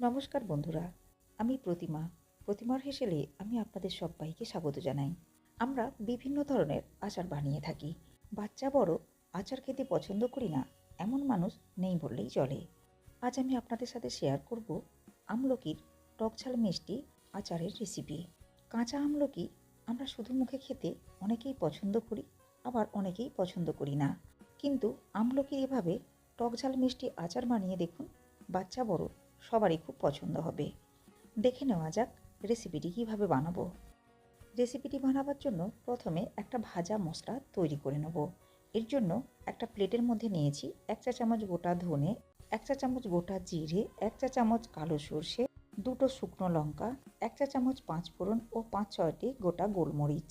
নমস্কার বন্ধুরা, আমি প্রতিমা। প্রতিমার হেসেলে আমি আপনাদের সবাইকে স্বাগত জানাই। আমরা বিভিন্ন ধরনের আচার বানিয়ে থাকি। বাচ্চা বড় আচার খেতে পছন্দ করি না, এমন মানুষ নেই বললেই চলে। আজ আমি আপনাদের সাথে শেয়ার করব আমলকির টকঝাল মিষ্টি আচারের রেসিপি কাঁচা আমলকি আমরা শুধু মুখে খেতে অনেকেই পছন্দ করি, আবার অনেকেই পছন্দ করি না। কিন্তু আমলকির এভাবে টকঝাল মিষ্টি আচার বানিয়ে দেখুন, বাচ্চা বড় সবারই খুব পছন্দ হবে। দেখে নেওয়া যাক রেসিপিটি কীভাবে বানাবো। রেসিপিটি বানাবার জন্য প্রথমে একটা ভাজা মশলা তৈরি করে নেব। এর জন্য একটা প্লেটের মধ্যে নিয়েছি এক চা চামচ গোটা ধনে, এক চা চামচ গোটা জিরে, এক চা চামচ কালো সর্ষে, দুটো শুকনো লঙ্কা, এক চা চামচ পাঁচ ফোড়ন ও পাঁচ ছয়টি গোটা গোলমরিচ।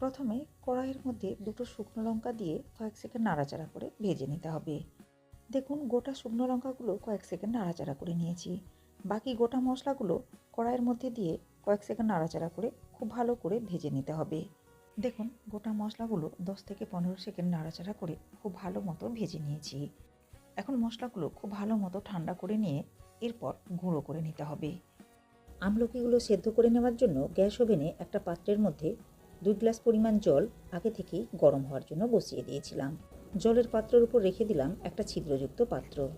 প্রথমে কড়াইয়ের মধ্যে দুটো শুকনো লঙ্কা দিয়ে কয়েক সেকেন্ড নাড়াচাড়া করে ভেজে নিতে হবে। দেখুন, গোটা শুকনো লঙ্কাগুলো কয়েক সেকেন্ড নাড়াচাড়া করে নিয়েছি। বাকি গোটা মশলাগুলো কড়াইয়ের মধ্যে দিয়ে কয়েক সেকেন্ড নাড়াচাড়া করে খুব ভালো করে ভেজে নিতে হবে। দেখুন, গোটা মশলাগুলো দশ থেকে পনেরো সেকেন্ড নাড়াচাড়া করে খুব ভালো মতো ভেজে নিয়েছি। এখন মশলাগুলো খুব ভালো মতো ঠান্ডা করে নিয়ে এরপর গুঁড়ো করে নিতে হবে। আমলকিগুলো সেদ্ধ করে নেওয়ার জন্য গ্যাস ওভেনে একটা পাত্রের মধ্যে দুই গ্লাস পরিমাণ জল আগে থেকেই গরম হওয়ার জন্য বসিয়ে দিয়েছিলাম। জলের পাত্রের উপর রেখে দিলাম একটা ছিদ্রযুক্ত পাত্র।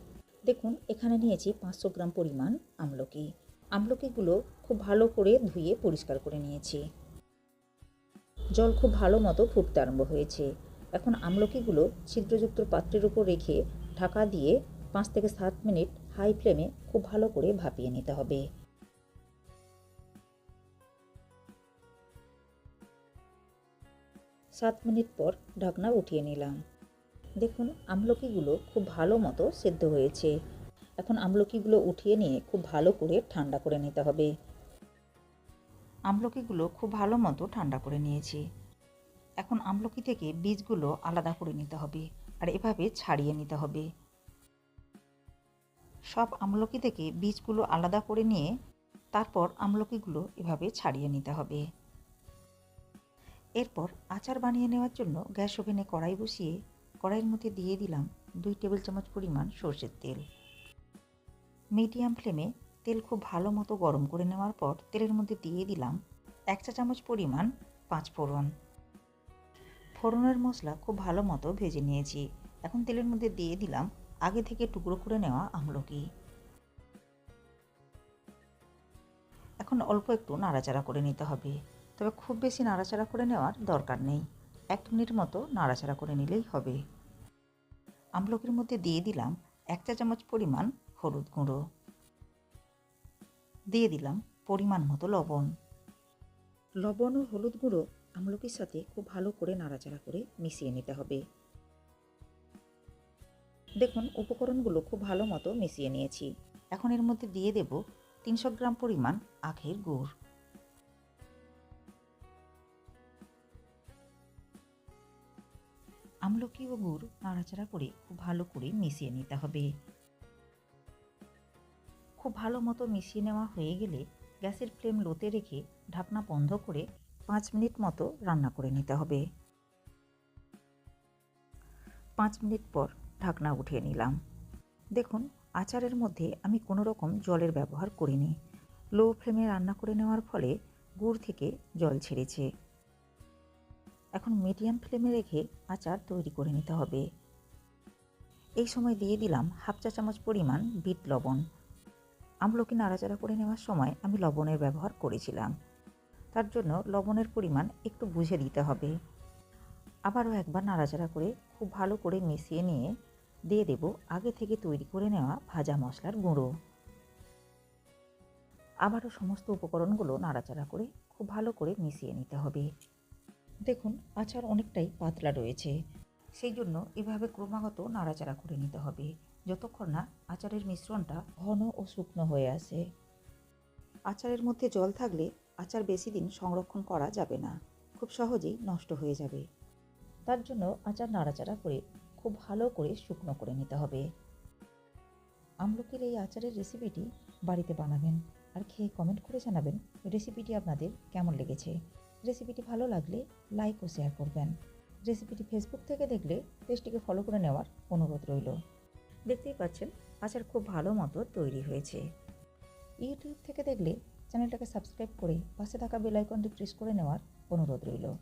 দেখুন, এখানে নিয়েছি পাঁচশো গ্রাম পরিমাণ আমলকি। আমলকিগুলো খুব ভালো করে ধুয়ে পরিষ্কার করে নিয়েছি। জল খুব ভালো মতো ফুটতে আরম্ভ হয়েছে। এখন আমলকিগুলো ছিদ্রযুক্ত পাত্রের উপর রেখে ঢাকা দিয়ে পাঁচ থেকে সাত মিনিট হাই ফ্লেমে খুব ভালো করে ভাপিয়ে নিতে হবে। সাত মিনিট পর ঢাকনা উঠিয়ে নিলাম। দেখুন, আমলকিগুলো খুব ভালো মতো সেদ্ধ হয়েছে। এখন আমলকিগুলো উঠিয়ে নিয়ে খুব ভালো করে ঠান্ডা করে নিতে হবে। আমলকিগুলো খুব ভালো মতো ঠান্ডা করে নিয়েছি। এখন আমলকি থেকে বীজগুলো আলাদা করে নিতে হবে আর এভাবে ছাড়িয়ে নিতে হবে। সব আমলকি থেকে বীজগুলো আলাদা করে নিয়ে তারপর আমলকিগুলো এভাবে ছাড়িয়ে নিতে হবে। এরপর আচার বানিয়ে নেওয়ার জন্য গ্যাস ওভেনে কড়াই বসিয়ে কড়াইয়ের মধ্যে দিয়ে দিলাম দুই টেবিল চামচ পরিমাণ সর্ষের তেল। মিডিয়াম ফ্লেমে তেল খুব ভালো মতো গরম করে নেওয়ার পর তেলের মধ্যে দিয়ে দিলাম এক চা চামচ পরিমাণ পাঁচ ফোড়ন। ফোড়নের মশলা খুব ভালো মতো ভেজে নিয়েছি। এখন তেলের মধ্যে দিয়ে দিলাম আগে থেকে টুকরো করে নেওয়া আমলকি। এখন অল্প একটু নাড়াচাড়া করে নিতে হবে, তবে খুব বেশি নাড়াচাড়া করে নেওয়ার দরকার নেই। এক মিনিট মতো নাড়াচাড়া করে নিলেই হবে। আমলকির মধ্যে দিয়ে দিলাম এক চা চামচ পরিমাণ হলুদ গুঁড়ো। দিয়ে দিলাম পরিমাণ মতো লবণ। লবণ ও হলুদ গুঁড়ো আমলকির সাথে খুব ভালো করে নাড়াচাড়া করে মিশিয়ে নিতে হবে। দেখুন, উপকরণগুলো খুব ভালো মতো মিশিয়ে নিয়েছি। এখন এর মধ্যে দিয়ে দেব তিনশো গ্রাম পরিমাণ আখের গুড়। আমলকি ও গুড় নাড়াচাড়া করে খুব ভালো করে মিশিয়ে নিতে হবে। খুব ভালো মতো মিশিয়ে নেওয়া হয়ে গেলে গ্যাসের ফ্লেম লোতে রেখে ঢাকনা বন্ধ করে পাঁচ মিনিট মতো রান্না করে নিতে হবে। পাঁচ মিনিট পর ঢাকনা উঠিয়ে নিলাম। দেখুন, আচারের মধ্যে আমি কোনো রকম জলের ব্যবহার করিনি। লো ফ্লেমে রান্না করে নেওয়ার ফলে গুড় থেকে জল ছেড়েছে। এখন মিডিয়াম ফ্লেমে রেখে আচার তৈরি করে নিতে হবে। এই সময় দিয়ে দিলাম হাফ চা চামচ পরিমাণ বিট লবণ। আমলকি নাড়াচাড়া করে নেওয়ার সময় আমি লবণের ব্যবহার করেছিলাম। তার জন্য লবণের পরিমাণ একটু বুঝে দিতে হবে। আবারও একবার নাড়াচাড়া করে খুব ভালো করে মিশিয়ে নিয়ে দিয়ে দেব আগে থেকে তৈরি করে নেওয়া ভাজা মশলার গুঁড়ো। আবারও সমস্ত উপকরণগুলো নাড়াচাড়া করে খুব ভালো করে মিশিয়ে নিতে হবে। দেখুন, আচার অনেকটাই পাতলা রয়েছে। সেই জন্য এভাবে ক্রমাগত নাড়াচাড়া করে নিতে হবে, যতক্ষণ না আচারের মিশ্রণটা ঘন ও শুকনো হয়ে আসে। আচারের মধ্যে জল থাকলে আচার বেশি দিন সংরক্ষণ করা যাবে না, খুব সহজেই নষ্ট হয়ে যাবে। তার জন্য আচার নাড়াচাড়া করে খুব ভালো করে শুকনো করে নিতে হবে। আমলকির এই আচারের রেসিপিটি বাড়িতে বানাবেন আর খেয়ে কমেন্ট করে জানাবেন রেসিপিটি আপনাদের কেমন লেগেছে। রেসিপিটি ভালো লাগলে লাইক ও শেয়ার করবেন। রেসিপিটি ফেসবুক থেকে দেখলে পেজটিকে ফলো করে নেওয়ার অনুরোধ রইল। দেখতেই পাচ্ছেন, আচার খুব ভালো মতো তৈরি হয়েছে। ইউটিউব থেকে দেখলে চ্যানেলটাকে সাবস্ক্রাইব করে পাশে থাকা বেল আইকনটি প্রেস করে নেওয়ার অনুরোধ রইল।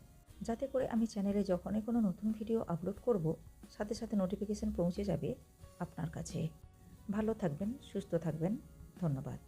যাতে করে আমি চ্যানেলে যখনই কোনো নতুন ভিডিও আপলোড করব, সাথে সাথে নোটিফিকেশন পৌঁছে যাবে আপনার কাছে। ভালো থাকবেন, সুস্থ থাকবেন, ধন্যবাদ।